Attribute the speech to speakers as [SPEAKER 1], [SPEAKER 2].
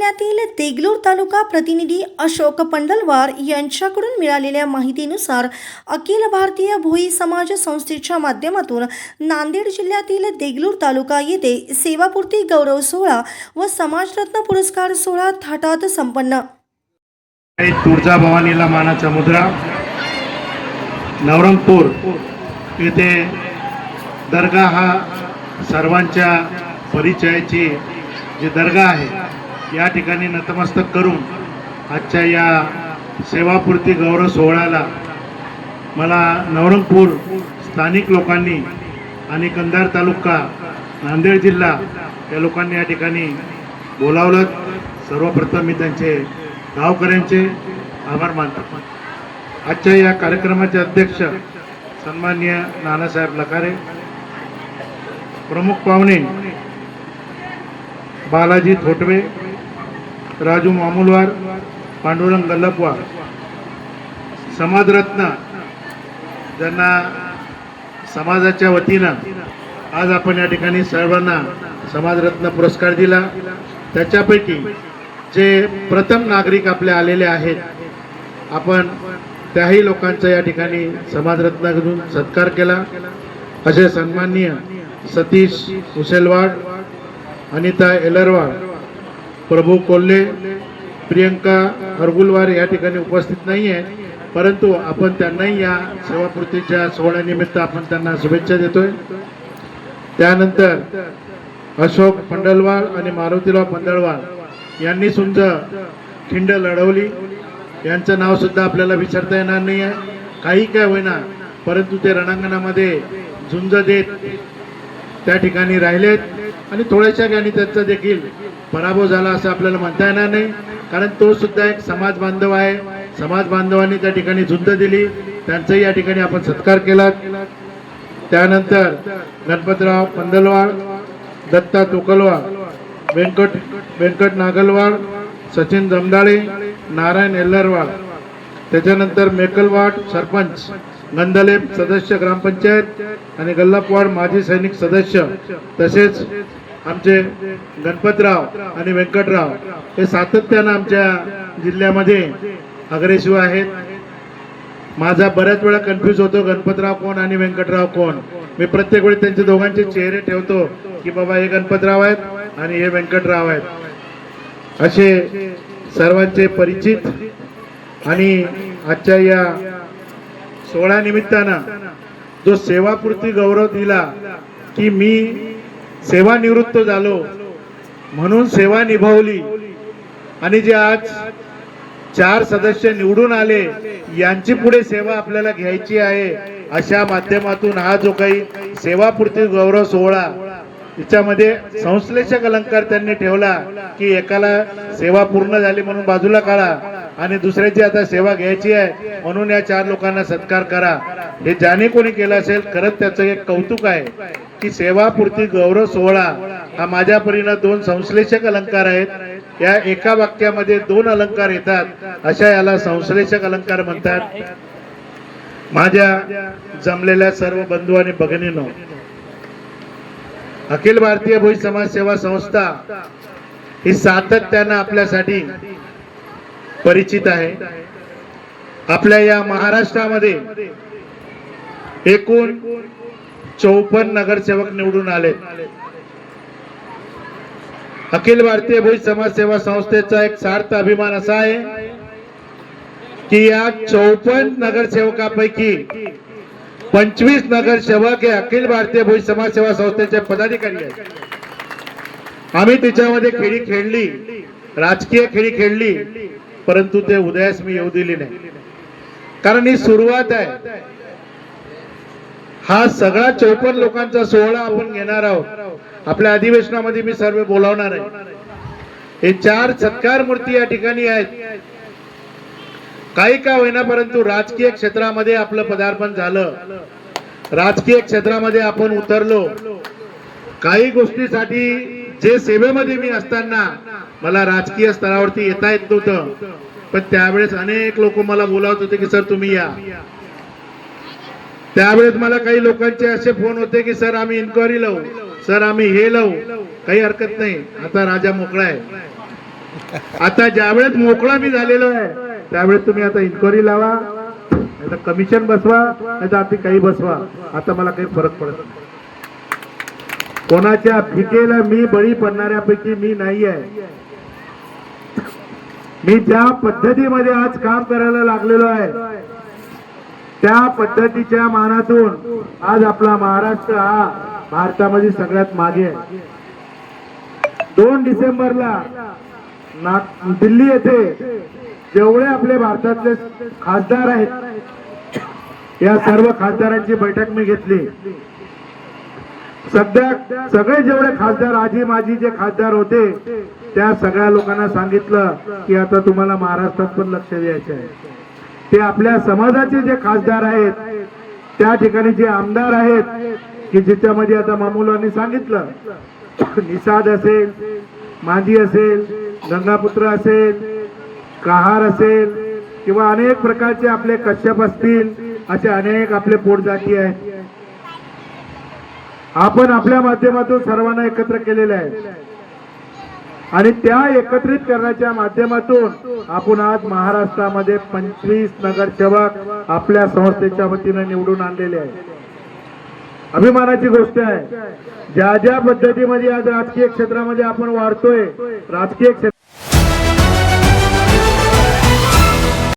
[SPEAKER 1] जिल्ह्यातील देगलूर तालुका प्रतिनिधी अशोक पंडलवार यांच्याकडून मिळालेल्या माहितीनुसार अखिल भारतीय भोई समाज संस्थेच्या माध्यमातून नांदेड जिल्ह्यातील देगलूर तालुका येथे सेवापूर्ती गौरव सोहळा व समाजरत्न पुरस्कार सोहळा थाटात संपन्न.
[SPEAKER 2] तुळजा भवानीला मानाचा मुद्रा. नवरंगपूर येथे दर्गा हा सर्वांच्या परिचयाची जी दर्गा आहे या ठिकाणी नतमस्तक करून आजच्या या सेवापूर्ती गौरव सोहळ्याला मला नवरंगपूर स्थानिक लोकांनी आणि कंधार तालुका नांदेड जिल्हा या लोकांनी या ठिकाणी बोलावलं. सर्वप्रथम मी त्यांचे गावकऱ्यांचे आभार मानतो. आजच्या या कार्यक्रमाचे अध्यक्ष सन्माननीय नानासाहेब लखारे प्रमुख पाहुणे बालाजी थोटवे राजू मामुलवार पांडुरंग गल्लपवार. समाजरत्न ज्यांना समाजाच्या वतीनं आज आपण या ठिकाणी सर्वांना समाजरत्न पुरस्कार दिला. त्याच्यापैकी जे प्रथम नागरिक आपले आलेले आहेत आपण त्याही लोकांचा या ठिकाणी समाजरत्नाकडून सत्कार केला. असे सन्माननीय सतीश कुशेलवाड अनिता एलरवाड प्रभू कोल्हे प्रियंका हरगुलवार या ठिकाणी उपस्थित नाही आहे परंतु आपण त्यांनाही या सेवापूर्तीच्या सोहळ्यानिमित्त आपण त्यांना शुभेच्छा देतोय. त्यानंतर अशोक पंडलवार आणि मारुतीराव पंडलवार यांनी सुद्धा खिंड लढवली. यांचं नाव सुद्धा आपल्याला विचारता येणार नाही आहे काही काय होईना परंतु ते रणांगणामध्ये झुंज देत त्या ठिकाणी राहिलेत. आणि थोड्याशा गाणी त्यांचा देखील पराभव झाला असं आपल्याला म्हणता येणार नाही. कारण तो सुद्धा एक समाज बांधव आहे. समाज बांधवांनी त्या ठिकाणी झुंज दिली. त्यांचाही या ठिकाणी आपण सत्कार केला. त्यानंतर गणपतराव पंदलवाड दत्ता तुकलवाड व्यंकट व्यंकट नागलवाड सचिन जमदाळे नारायण एल्लरवाड त्याच्यानंतर मेकलवाड सरपंच गंधलेप सदस्य ग्रामपंचायत आणि गल्लापवाड माजी सैनिक सदस्य तसेच आमचे गणपतराव आणि व्यंकटराव हे सातत्यानं आमच्या जिल्ह्यामध्ये अग्रेसिव्ह आहेत. माझा बऱ्याच वेळा कन्फ्यूज होतो गणपतराव कोण आणि व्यंकटराव कोण? मी प्रत्येक वेळी त्यांचे दोघांचे चेहरे ठेवतो की बाबा हे गणपतराव आहेत आणि हे व्यंकटराव आहेत. असे सर्वांचे परिचित आणि आजच्या या सोहळ्या निमित्तानं जो सेवापूर्ती गौरव दिला की मी सेवानिवृत्त झालो म्हणून सेवा निभावली आणि जे आज चार सदस्य निवडून आले यांची पुढे सेवा आपल्याला घ्यायची आहे अशा माध्यमातून हा जो काही सेवापूर्ती गौरव सोहळा तिच्यामध्ये संश्लेषक अलंकार त्यांनी ठेवला की एकाला सेवा पूर्ण झाली म्हणून बाजूला काढा. आणि दुसऱ्याची आता सेवा घ्यायची आहे म्हणून या चार लोकांना सत्कार करा. हे ज्याने कोणी केलं असेल खरंच त्याचं एक कौतुक आहे की सेवापूर्ती गौरव सोहळा हा माझ्या परीनं दोन संश्लेषक अलंकार आहेत. या एका वाक्यामध्ये दोन अलंकार येतात अशा याला संश्लेषक अलंकार म्हणतात. माझ्या जमलेल्या सर्व बंधू आणि भगिनीनो अखिल भारतीय भोई समाज सेवा संस्था ही सातत्यानं आपल्यासाठी परिचित आहे. आपल्या या महाराष्ट्रामध्ये एकूण चौपन्न नगरसेवक निवडून आले अखिल भारतीय भोई समाज सेवा संस्थेचा एक सार्थ अभिमान असा आहे की या चौपन्न नगरसेवकापैकी पंचवीस नगरसेवक हे अखिल भारतीय भोई समाज सेवा संस्थेचे पदाधिकारी आहेत. आम्ही तिच्यामध्ये खेळी खेळली राजकीय खेळी खेळली परंतु ते उदयास मी येऊ दिली नाही. कारण ही सुरुवात आहे. हा सगळा चौपन्न लोकांचा सोहळा आपण घेणार आहोत. आपल्या अधिवेशनामध्ये मी सर्व बोलावणार आहे. हे चार सत्कार मूर्ती या ठिकाणी आहेत. काही का होईना परंतु राजकीय क्षेत्रामध्ये आपलं पदार्पण झालं. राजकीय क्षेत्रामध्ये आपण उतरलो. काही गोष्टीसाठी जे सेवेमध्ये मी असताना मला राजकीय स्तरावरती येता येत नव्हतं पण त्यावेळेस अनेक लोक मला बोलावत होते की सर तुम्ही या. त्यावेळेस मला काही लोकांचे असे फोन होते की सर आम्ही इन्क्वायरी लावू. सर आम्ही हे लावू. काही हरकत नाही. आता राजा मोकळा आहे. आता ज्यावेळेस मोकळा मी झालेलो आहे त्यावेळेस तुम्ही आता इन्क्वायरी लावा. नाही कमिशन बसवा नाही तर काही बसवा. आता मला काही फरक पडत नाही. कोणाच्या भिकेला मी बळी पडणाऱ्यापैकी मी नाही आहे मी ज्या पद्धतीमध्ये आज काम करायला लागलेलो आहे त्या पद्धतीच्या मानातून आज आपला महाराष्ट्र हा भारतामध्ये सगळ्यात मागे आहे. दोन डिसेंबरला दिल्ली येथे जेवढे आपले भारतातले खासदार आहेत या सर्व खासदारांची बैठक मी घेतली. सध्या सगळे जेवढे खासदार आजी माजी जे खासदार होते त्या सगळ्या लोकांना सांगितलं की आता तुम्हाला महाराष्ट्रात पण लक्ष द्यायचं आहे. ते आपल्या समाजाचे जे खासदार आहेत त्या ठिकाणी जे आमदार आहेत की ज्याच्यामध्ये आता मामुलांनी सांगितलं निषाद असेल माझी असेल गंगापुत्र असेल कहार असेल किंवा अनेक प्रकारचे आपले कश्यप असतील असे अनेक आपले पोटजाती आहेत. आपण आपल्या माध्यमातून सर्वांना एकत्र केलेले आहे. आणि त्या एकत्रित करण्याच्या माध्यमातून आपण आज महाराष्ट्रामध्ये पंचवीस नगरसेवक आपल्या संस्थेच्या वतीनं निवडून आणलेले आहे अभिमानाची गोष्ट आहे. ज्या ज्या पद्धतीमध्ये आज राजकीय क्षेत्रामध्ये आपण वाढतोय राजकीय क्षेत्र